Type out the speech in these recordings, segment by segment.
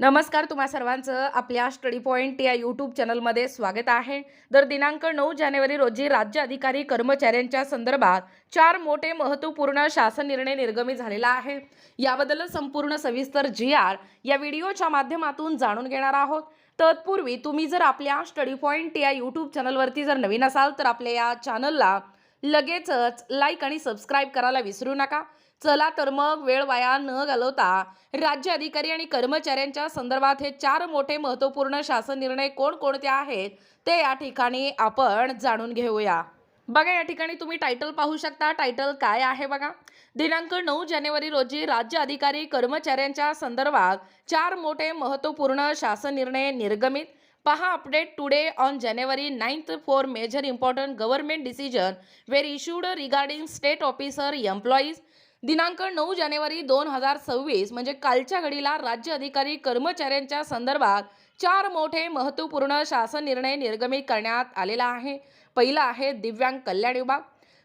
नमस्कार तुम्हा सर्वांचं आपल्या स्टडी पॉईंट या यूट्यूब चॅनलमध्ये स्वागत आहे. तर दिनांक नऊ जानेवारी रोजी राज्य अधिकारी कर्मचाऱ्यांच्या संदर्भात चार मोठे महत्त्वपूर्ण शासन निर्णय निर्गमित झालेला आहे. याबद्दल संपूर्ण सविस्तर जी आर या व्हिडिओच्या माध्यमातून जाणून घेणार आहोत. तत्पूर्वी तुम्ही जर आपल्या स्टडी पॉईंट या यूट्यूब चॅनलवरती जर नवीन असाल तर आपल्या या चॅनलला लगेचच लाईक आणि सबस्क्राईब करायला विसरू नका. चला तर मग वेळ वाया न घालवता राज्य अधिकारी आणि कर्मचाऱ्यांच्या संदर्भात हे चार मोठे महत्त्वपूर्ण शासन निर्णय कोणकोणते आहेत ते या ठिकाणी आपण जाणून घेऊया. बघा या ठिकाणी तुम्ही टायटल पाहू शकता. टायटल काय आहे बघा? दिनांक नऊ जानेवारी रोजी राज्य अधिकारी कर्मचाऱ्यांच्या संदर्भात चार मोठे महत्त्वपूर्ण शासन निर्णय निर्गमित. पहा update today on January ninth for major important government decision were issued regarding state officer employees दिनांक नऊ जानेवारी दोन हजार सव्वीस म्हणजे कालच्या घडीला राज्य अधिकारी कर्मचाऱ्यांच्या संदर्भात चार मोठे महत्त्वपूर्ण शासन निर्णय निर्गमित करण्यात आलेला आहे. पहिला आहे दिव्यांग कल्याण विभाग.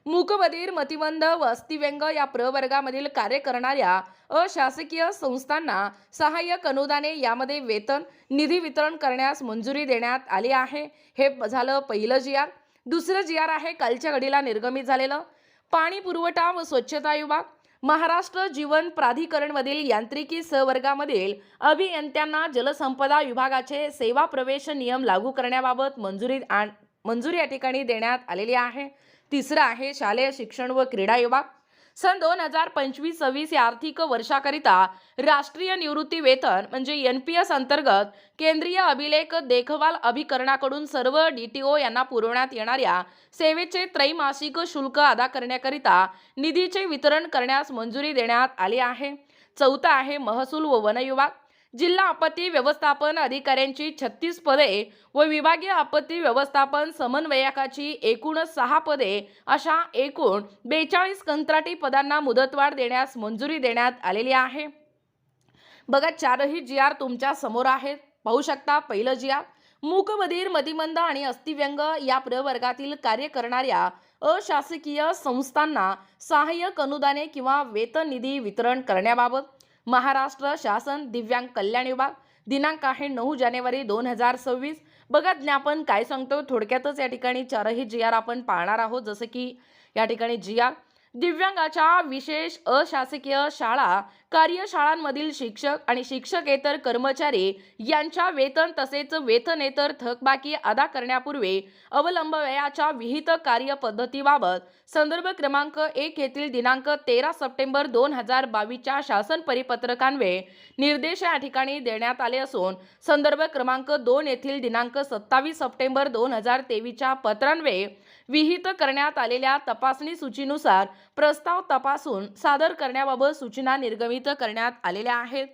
मूकबधीर मतिबंध व अस्थिव्यंग या प्रवर्गामधील कार्य करणाऱ्या अशासकीय संस्थांना सहाय्यक अनुदाने यामध्ये वेतन निधी वितरण करण्यास मंजुरी देण्यात आली आहे. हे झालं पहिलं जी आर. दुसरं जी आर आहे कालच्या घडीला निर्गमित झालेलं. पाणी पुरवठा व स्वच्छता विभाग. महाराष्ट्र जीवन प्राधिकरणमधील यांत्रिकी सहवर्गामधील अभियंत्यांना जलसंपदा विभागाचे सेवा प्रवेश नियम लागू करण्याबाबत मंजुरी आण मंजुरी या ठिकाणी देण्यात आलेली आहे. तिसरं आहे शालेय शिक्षण व क्रीडा विभाग. सन दोन हजार पंचवीस सव्वीस या आर्थिक वर्षाकरिता राष्ट्रीय निवृत्ती वेतन म्हणजे एन पी एस अंतर्गत केंद्रीय अभिलेख देखभाल अभिकरणाकडून सर्व डी टी ओ यांना पुरवण्यात येणाऱ्या सेवेचे त्रैमासिक शुल्क अदा करण्याकरिता निधीचे वितरण करण्यास मंजुरी देण्यात आली आहे. चौथा आहे महसूल व वनविभाग. जिल्हा आपत्ती व्यवस्थापन अधिकाऱ्यांची छत्तीस पदे व विभागीय आपत्ती व्यवस्थापन समन्वयकाची एकूण सहा पदे अशा एकूण बेचाळीस कंत्राटी पदांना मुदतवाढ देण्यास मंजुरी देण्यात आलेली आहे. बघा चारही जी आर तुमच्यासमोर आहेत. पाहू शकता पहिलं जी आर. मूकबधीर मतिमंद आणि अस्थिव्यंग या प्रवर्गातील कार्य करणाऱ्या अशासकीय संस्थांना सहाय्यक अनुदाने किंवा वेतन निधी वितरण करण्याबाबत महाराष्ट्र शासन दिव्यांग कल्याण विभाग दिनांक आहे नऊ जानेवारी दोन हजार सव्वीस. बघा ज्ञापन काय सांगतो थोडक्यातच या ठिकाणी चारही जी आर आपण पाहणार आहोत. जसं की या ठिकाणी जी आर दिव्यांगाच्या विशेष अशासकीय शाळा कार्यशाळांमधील शिक्षक आणि शिक्षकेतर कर्मचारी यांच्या वेतन तसेच वेतनेतर थकबाकी अदा करण्यापूर्वी अवलंबवयाच्या विहित कार्यपद्धतीबाबत संदर्भ क्रमांक एक येथील दिनांक तेरा सप्टेंबर दोन हजार बावीसच्या शासन परिपत्रकान्वये निर्देश या ठिकाणी देण्यात आले असून संदर्भ क्रमांक दोन येथील दिनांक सत्तावीस सप्टेंबर दोन हजार तेवीसच्या पत्रान्वये विहित करण्यात आलेल्या तपासणी सूचीनुसार प्रस्ताव तपासून सादर करण्याबाबत सूचना निर्गमित करण्यात आलेल्या आहेत.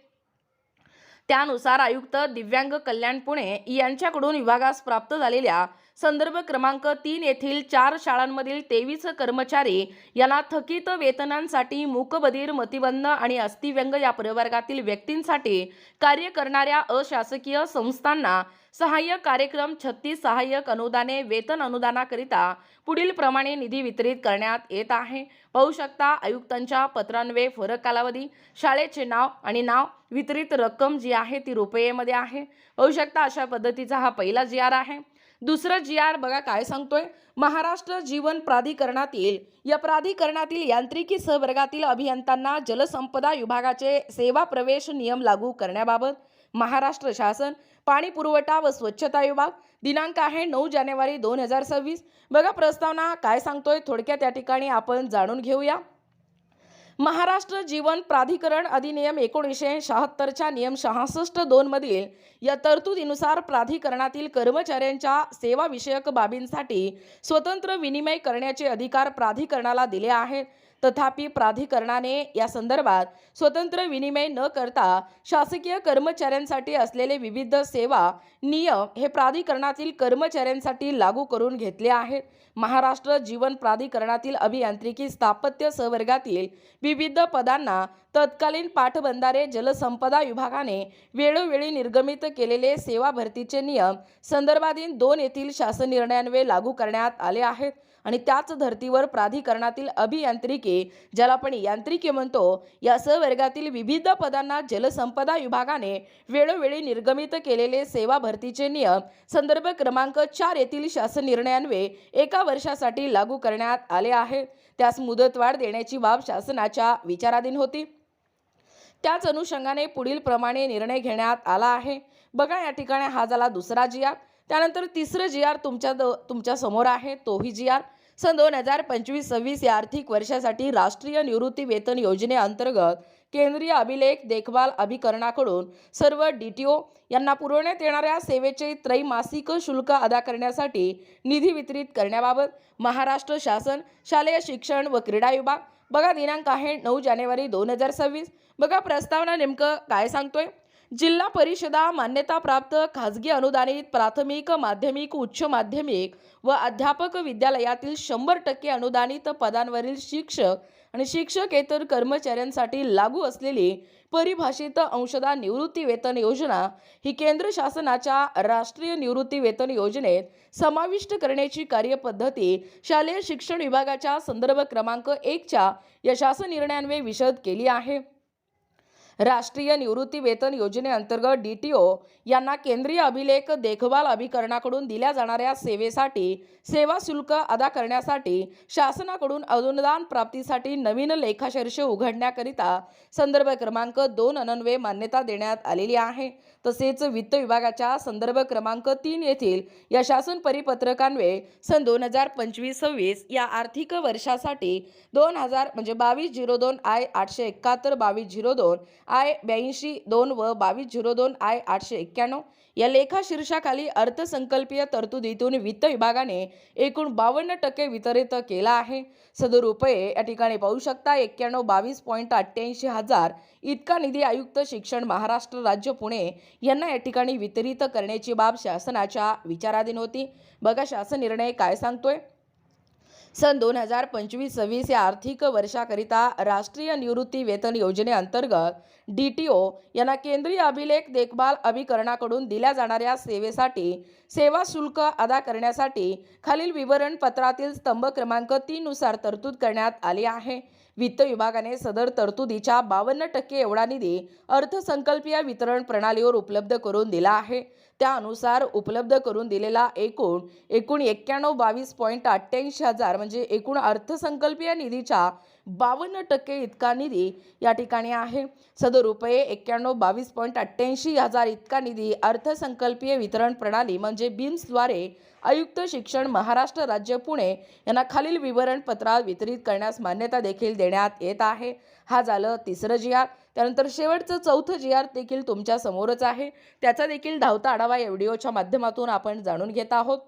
त्यानुसार आयुक्त दिव्यांग कल्याण पुणे यांच्याकडून विभागास प्राप्त झालेल्या संदर्भ क्रमांक तीन येथील चार शाळांमधील तेवीस कर्मचारी यांना थकीत वेतनांसाठी मूकबधीर मतिबंध आणि अस्थिव्यंग या प्रवर्गातील व्यक्तींसाठी कार्य करणाऱ्या अशासकीय संस्थांना सहाय्यक कार्यक्रम छत्तीस सहाय्यक अनुदाने वेतन अनुदानाकरिता पुढील प्रमाणे निधी वितरित करण्यात येत आहे. पाहू शकता आयुक्तांच्या पत्रान्वये फरक कालावधी शाळेचे नाव आणि नाव वितरित रक्कम जी आहे ती रुपयेमध्ये आहे. पाहू शकता अशा पद्धतीचा हा पहिला जी आर आहे. दुसरं जी आर बघा काय सांगतोय. महाराष्ट्र जीवन प्राधिकरणातील या प्राधिकरणातील यांत्रिकी सहवर्गातील अभियंत्यांना जलसंपदा विभागाचे सेवा प्रवेश नियम लागू करण्याबाबत महाराष्ट्र शासन पाणी पुरवठा व स्वच्छता विभाग दिनांक आहे नऊ जानेवारी दोन हजार सव्वीस. बघा प्रस्तावना काय सांगतोय थोडक्यात त्या ठिकाणी आपण जाणून घेऊया. महाराष्ट्र जीवन प्राधिकरण अधिनियम एकोणीसशे शहात्तरच्या नियम सहासष्ट दोनमधील या तरतुदीनुसार प्राधिकरणातील कर्मचाऱ्यांच्या सेवाविषयक बाबींसाठी स्वतंत्र विनिमय करण्याचे अधिकार प्राधिकरणाला दिले आहेत. तथापि प्राधिकरणाने या संदर्भात स्वतंत्र विनिमय न करता शासकीय कर्मचाऱ्यांसाठी असलेले विविध सेवा नियम हे प्राधिकरणातील कर्मचाऱ्यांसाठी लागू करून घेतले आहेत. महाराष्ट्र जीवन प्राधिकरणातील अभियांत्रिकी स्थापत्य सवर्गातील विविध पदांना तत्कालीन पाठबंधारे जलसंपदा विभागाने वेळोवेळी निर्गमित केलेले सेवा भरतीचे नियम संदर्भाधीन दोन येथील शासन निर्णयांवे लागू करण्यात आले आहेत. आणि त्याच धर्तीवर प्राधिकरणातील अभियांत्रिकी ज्याला आपण यांत्रिकी म्हणतो या वर्गातील विविध पदांना जलसंपदा विभागाने वेळोवेळी निर्गमित केलेले सेवा भरतीचे नियम संदर्भ क्रमांक चार येथील शासन निर्णयान्वये एका वर्षासाठी लागू करण्यात आले आहेत त्यास मुदतवाढ देण्याची बाब शासनाच्या विचाराधीन होती. त्याच अनुषंगाने पुढील प्रमाणे निर्णय घेण्यात आला आहे. बघा या ठिकाणी हा झाला दुसरा जिया. त्यानंतर तिसरं जी आर तुमच्या द- तुमच्यासमोर आहे तोही जी आर सन दोन हजार पंचवीस सव्वीस या आर्थिक वर्षासाठी राष्ट्रीय निवृत्ती वेतन योजनेअंतर्गत केंद्रीय अभिलेख देखभाल अभिकरणाकडून सर्व डी टी ओ यांना पुरवण्यात येणाऱ्या सेवेचे त्रैमासिक शुल्क अदा करण्यासाठी निधी वितरित करण्याबाबत महाराष्ट्र शासन शालेय शिक्षण व क्रीडा विभाग. बघा दिनांक आहे नऊ जानेवारी दोन हजार सव्वीस. बघा प्रस्तावना नेमकं काय सांगतोय? जिल्हा परिषदा मान्यताप्राप्त खाजगी अनुदानित प्राथमिक माध्यमिक उच्च माध्यमिक व अध्यापक विद्यालयातील शंभर टक्के अनुदानित पदांवरील शिक्षक आणि शिक्षकेतर कर्मचाऱ्यांसाठी लागू असलेली परिभाषित अंशदा निवृत्ती वेतन योजना ही केंद्र शासनाच्या राष्ट्रीय निवृत्ती वेतन योजनेत समाविष्ट करण्याची कार्यपद्धती शालेय शिक्षण विभागाच्या संदर्भ क्रमांक एकच्या या शासन निर्णयांवे विशद केली आहे. राष्ट्रीय निवृत्ती वेतन योजनेअंतर्गत डी टी ओ यांना केंद्रीय अभिलेख देखभाल अभिकरणाकडून दिल्या जाणाऱ्या सेवेसाठी सेवा शुल्क अदा करण्यासाठी शासनाकडून अनुदान प्राप्तीसाठी नवीन लेखाशीर्ष उघडण्याकरिता संदर्भ क्रमांक दोन अनन्वये मान्यता देण्यात आलेली आहे. तसेच वित्त विभागाच्या संदर्भ क्रमांक तीन येथील या शासन परिपत्रकान्वये सन दोन हजार पंचवीस सव्वीस या आर्थिक वर्षासाठी दोन हजार म्हणजे बावीस झिरो दोन आय आठशे एकाहत्तर बावीस झिरो दोन आय ब्याऐंशी दोन व बावीस झिरो दोन आय आठशे एक्क्याण्णव या लेखा शीर्षाखाली अर्थसंकल्पीय तरतुदीतून वित्त विभागाने एकूण बावन्न टक्के वितरित केला आहे. सदर रुपये या ठिकाणी पाहू शकता एक्क्याण्णव बावीस पॉईंट अठ्ठ्याऐंशी हजार इतका निधी आयुक्त शिक्षण महाराष्ट्र राज्य पुणे यांना या ठिकाणी वितरित करण्याची बाब शासनाच्या विचाराधीन होती. बघा शासन निर्णय काय सांगतोय? सन दोन हजार पंचवीस सव्वीस या आर्थिक वर्षाकरिता राष्ट्रीय निवृत्ती वेतन योजनेअंतर्गत डी टी ओ यांना केंद्रीय अभिलेख देखभाल अभिकरणाकडून दिल्या जाणाऱ्या सेवेसाठी सेवा शुल्क अदा करण्यासाठी खालील विवरणपत्रातील स्तंभ क्रमांक तीननुसार तरतूद करण्यात आली आहे. वित्त विभागाने सदर तरतुदीच्या बावन्न टक्के एवढा निधी अर्थसंकल्पीय वितरण प्रणालीवर उपलब्ध करून दिला आहे. त्यानुसार उपलब्ध करून दिलेला एकूण एकूण एक्क्याण्णव बावीस पॉईंट अठ्ठ्याऐंशी हजार म्हणजे एकूण अर्थसंकल्पीय निधीच्या बावन्न टक्के इतका निधी या ठिकाणी आहे. सदर रुपये एक्क्याण्णव बावीस पॉईंट अठ्ठ्याऐंशी हजार इतका निधी अर्थसंकल्पीय वितरण प्रणाली म्हणजे बिम्सद्वारे आयुक्त शिक्षण महाराष्ट्र राज्य पुणे यांना खालील विवरणपत्रात वितरित करण्यास मान्यता देखील देण्यात येत आहे. हा झालं तिसरं जी आर त्यानंतर शेवटचं चौथं जी आर देखील तुमच्या समोरच आहे. त्याचा देखील धावता आढावा या व्हिडिओच्या माध्यमातून आपण जाणून घेत आहोत.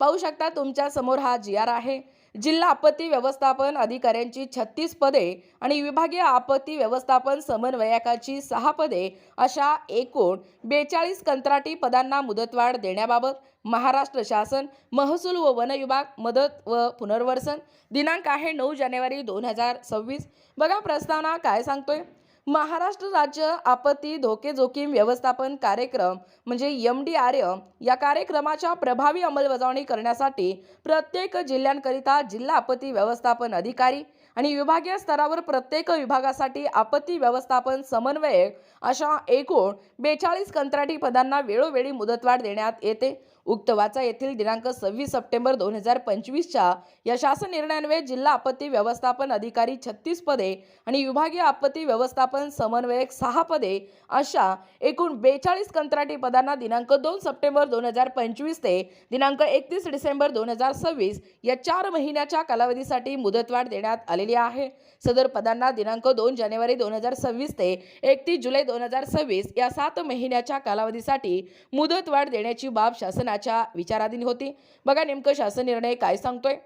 पाहू शकता तुमच्यासमोर हा जी आर आहे. जिल्हा आपत्ती व्यवस्थापन अधिकाऱ्यांची छत्तीस पदे आणि विभागीय आपत्ती व्यवस्थापन समन्वयकाची सहा पदे अशा एकूण बेचाळीस कंत्राटी पदांना मुदतवाढ देण्याबाबत महाराष्ट्र शासन महसूल व वन विभाग मदत व पुनर्वसन. दिनांक आहे नऊ जानेवारी दोन हजार सव्वीस. बघा प्रस्तावना काय सांगतोय? महाराष्ट्र राज्य आपत्ती धोके जोखीम व्यवस्थापन कार्यक्रम म्हणजे यम डी आर एम या कार्यक्रमाच्या प्रभावी अंमलबजावणी करण्यासाठी प्रत्येक जिल्ह्यांकरिता जिल्हा आपत्ती व्यवस्थापन अधिकारी आणि विभागीय स्तरावर प्रत्येक विभागासाठी आपत्ती व्यवस्थापन समन्वयक अशा एकूण बेचाळीस कंत्राटी पदांना वेळोवेळी मुदतवाढ देण्यात येते. उक्त वाचा येथील दिनांक सव्वीस सप्टेंबर दोन हजार पंचवीसच्या या शासन निर्णयान्वये जिल्हा आपत्ती व्यवस्थापन अधिकारी छत्तीस पदे आणि विभागीय आपत्ती व्यवस्थापन समन्वयक सहा पदे अशा एकूण बेचाळीस कंत्राटी पदांना दिनांक दोन सप्टेंबर दोन हजार पंचवीस ते दिनांक एकतीस डिसेंबर दोन हजार सव्वीस या चार महिन्याच्या कालावधीसाठी मुदतवाढ देण्यात आलेली आहे. सदर पदांना दिनांक दोन जानेवारी दोन हजार सव्वीस ते एकतीस जुलै दोन हजार सव्वीस या सात महिन्याच्या कालावधीसाठी मुदतवाढ देण्याची बाब शासन शासनाच्या विचाराधीन होती. बघा नेमकं शासन निर्णय काय सांगतोय?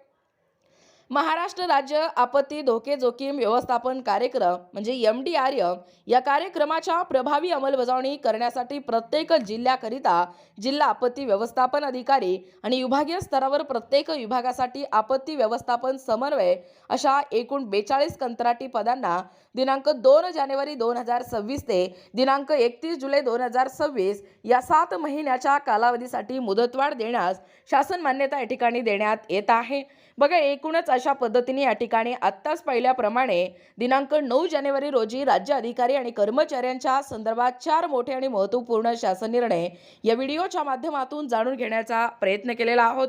महाराष्ट्र राज्य आपत्ती धोके जोखीम व्यवस्थापन कार्यक्रम म्हणजे एम डी आर एम या कार्यक्रमाच्या प्रभावी अंमलबजावणी करण्यासाठी प्रत्येक जिल्ह्याकरिता जिल्हा आपत्ती व्यवस्थापन अधिकारी आणि विभागीय स्तरावर प्रत्येक विभागासाठी आपत्ती व्यवस्थापन समन्वय अशा एकूण बेचाळीस कंत्राटी पदांना दिनांक दोन जानेवारी दोन हजार सव्वीस ते दिनांक एकतीस जुलै दोन हजार सव्वीस या सात महिन्याच्या कालावधीसाठी मुदतवाढ देण्यास शासन मान्यता या ठिकाणी देण्यात येत आहे. बघा एकूणच अशा पद्धतीने या ठिकाणी आत्ताच पाहिल्याप्रमाणे दिनांक नऊ जानेवारी रोजी राज्य अधिकारी आणि कर्मचाऱ्यांच्या संदर्भात चार मोठे आणि महत्त्वपूर्ण शासन निर्णय या व्हिडिओच्या माध्यमातून जाणून घेण्याचा प्रयत्न केलेला आहोत.